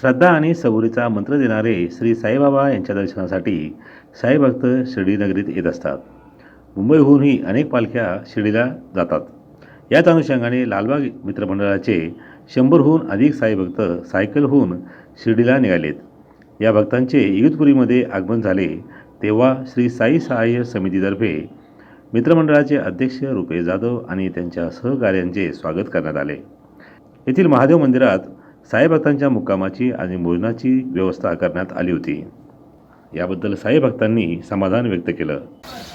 श्रद्धा आणि सबुरीचा मंत्र देणारे श्री साईबाबा यांच्या दर्शनासाठी साईभक्त शिर्डी नगरीत येत असतात. मुंबईहूनही अनेक पालख्या शिर्डीला जातात. याच अनुषंगाने लालबाग मित्रमंडळाचे शंभरहून अधिक साईभक्त सायकलहून शिर्डीला निघालेत. या भक्तांचे इगतपुरीमध्ये आगमन झाले तेव्हा श्री साई सहाय्य समितीतर्फे मित्रमंडळाचे अध्यक्ष रुपेश जाधव आणि त्यांच्या सहकार्यांचे स्वागत करण्यात आले. येथील महादेव मंदिरात साईभक्तांच्या मुक्कामाची आणि भोजनाची व्यवस्था करण्यात आली होती. याबद्दल साईभक्तांनी समाधान व्यक्त केलं.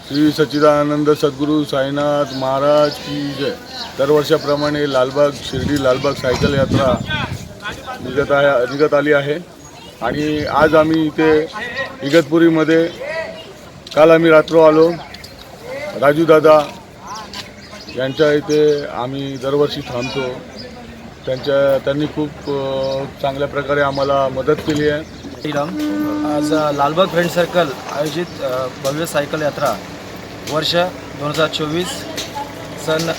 श्री सच्चिदानंद सद्गुरू साईनाथ महाराज की जय. दरवर्षाप्रमाणे लालबाग शिर्डी लालबाग सायकल यात्रा निघत आहे निघत आली आहे. आणि आज आम्ही इथे इगतपुरीमध्ये काल आम्ही रात्र आलो. राजूदादा यांच्या इथे आम्ही दरवर्षी थांबतो. त्यांच्या त्यांनी खूप चांगल्या प्रकारे आम्हाला मदत केली आहे. श्रीराम आज लालबाग फ्रेंड सर्कल आयोजित भव्य सायकल यात्रा वर्ष दोन हजार चोवीस सन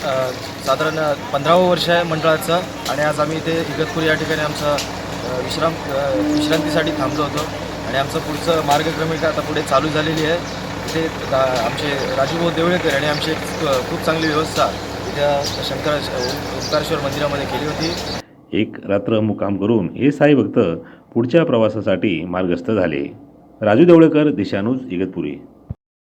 साधारण पंधरावं वर्ष आहे मंडळाचं आणि आज आम्ही इथे इगतपूर या ठिकाणी आमचं विश्राम विश्रांतीसाठी थांबलो होतो आणि आमचं पुढचं मार्गक्रमिका आता पुढे चालू झालेली आहे. इथे आमचे राजूभाऊ देवळेकर आणि आमची खूप चांगली व्यवस्था त्या शंकर ओंकारेश्वर मंदिरामध्ये केली होती. एक रात्र मुक्काम करून हे साई भक्त पुढच्या प्रवासासाठी मार्गस्थ झाले. राजू देवळेकर दिशानूज इगतपुरी.